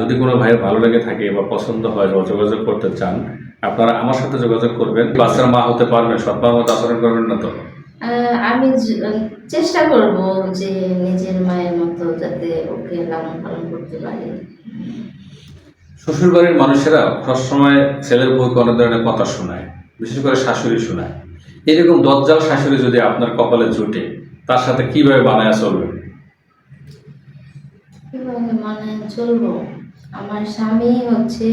যদি কোনো ভাইয়ের ভালো লেগে থাকে বা পছন্দ হয় বা যোগাযোগ করতে চান আপনারা আমার সাথে যোগাযোগ করবেন। বাচ্চার মা হতে পারবেন সৎমার মতো আচরণ করবেন না তো? আমি চেষ্টা করব যে নিজের মায়ের মতো যাতে ওকে লালন পালন করতে পারি। শ্বশুর বাড়ির মানুষেরা সবসময় ছেলের বউকে অনেক ধরনের কথা শোনায় বিশেষ করে শাশুড়ি শোনায়। এরকম দজ্জাল শাশুড়ি যদি আপনার কপালে জুটে তার সাথে কীভাবে বানায় চলবে? কীভাবে মানে চলবো? আমার স্বামী হচ্ছে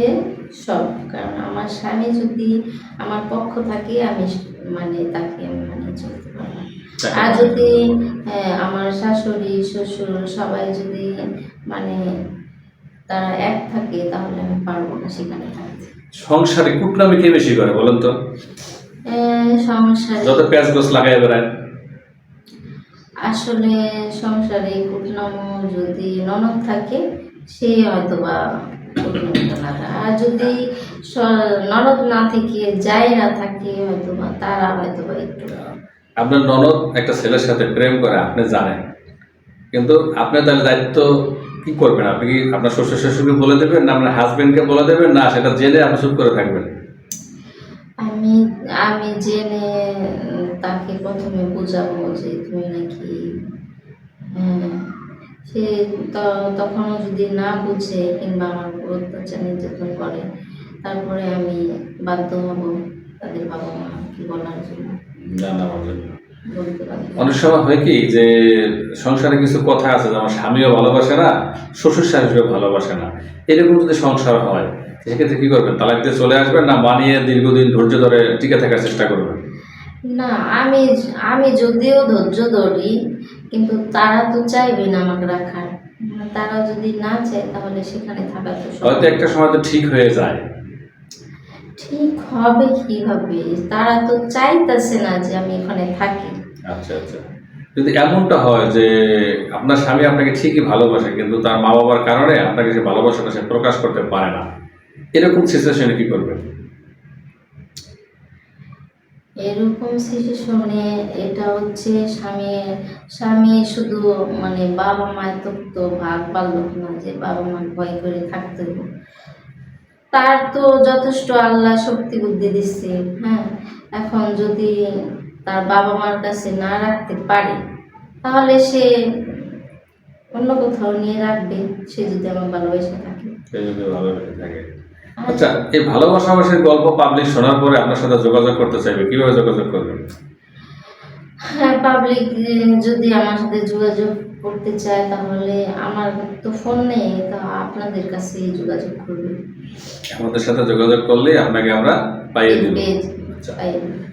সব কারণ আমার স্বামী যদি আমার পক্ষ থাকে আমি মানে তাকে আমি মানে চলতে পারব আর যদি হ্যাঁ, আমার শাশুড়ি শ্বশুর সবাই যদি মানে তারা এক থাকে তাহলে আমি পারব না সেখানে থাকতে। সংসারে কুটনামি কে বেশি করে বলেন তো? সমস্যা যত প্যাঁচ গোছ লাগাই বেড়ায়। আসলে সংসারে কুটনাম যদি ননদ থাকে সে হয়তো বা আর যদি ননদ না থেকে যায় না থাকে হয়তো বা তারা হয়তো বা একটু আপনার ননদ একটা ছেলের সাথে প্রেম করে আপনি জানেন। কিন্তু আপনি তাহলে দায়িত্ব কি করবেন? আপনি কি আপনার শ্বশুর শ্বশুরকে বলে দেবেন না আপনার হাজবেন্ডকে বলে দেবেন না সেটা জেনে আপনি চুপ করে থাকবেন? আমি আমি জেনে তাকে প্রথমে বোঝাবো যে তুমি নাকি হ্যাঁ, সে তখনও যদি না বুঝে কিংবা আমার উপর অত্যাচার নির্যাতন করে তারপরে আমি বাধ্য হব তাদের বাবা মা কি বলার জন্য। অনেক সময় হয় কি যে সংসারে কিছু কথা আছে যেমন স্বামীও ভালোবাসে না শ্বশুর শাশুড়িও ভালোবাসে না। এরকম যদি সংসার হয় সেক্ষেত্রে কি করবেন? তালাক দিয়ে চলে আসবেন না? মানিয়ে দীর্ঘদিন ধৈর্য ধরে টিকে থাকার চেষ্টা করবেন? না আমি আমি যদিও ধৈর্য ধরি কিন্তু তারা তো চাইবে না আমাকে রাখার। তারা যদি না চায় তাহলে সেখানে থাকা তো হয়তো একটা সময় তো ঠিক হয়ে যায়। ঠিক হবে কীভাবে? তারা তো চাইতেছে না যে আমি এখানে থাকি। আচ্ছা আচ্ছা। যদি এমনটা হয় যে আপনার স্বামী আপনাকে ঠিকই ভালোবাসে কিন্তু তার মা বাবার কারণে আপনাকে সে ভালোবাসাটা সে প্রকাশ করতে পারে না। এরকম সিচুয়েশনে কি করবেন? এরকম সিচুয়েশনে এটা হচ্ছে স্বামী স্বামী শুধু মানে বাবা মায়ের তো ভাগ পারল না, যে বাবা মা ভয় করে থাকতে তার তো যথেষ্ট আল্লাহ শক্তি বুদ্ধি দিচ্ছে হ্যাঁ? এখন যদি তার বাবা মার কাছে না রাখতে পারে, তাহলে সে অন্য কোথাও নিয়ে রাখবে, সে যদি আমার ভালোবেসে থাকে। সে যদি ভালোবেসে থাকে। আচ্ছা এই ভালোবাসাবাসীর গল্প পাবলিক শোনার পরে আপনার সাথে যোগাযোগ করতে চাইবে কীভাবে যোগাযোগ করবেন? হ্যাঁ পাবলিক যদি আমার সাথে যোগাযোগ করতে চায় তাহলে আমার তো ফোন নেই তা আপনাদের কাছে যোগাযোগ করবে। আমাদের সাথে যোগাযোগ করলে আপনাকে আমরা পাইয়ে দিব। আচ্ছা। পাইয়ে দেব।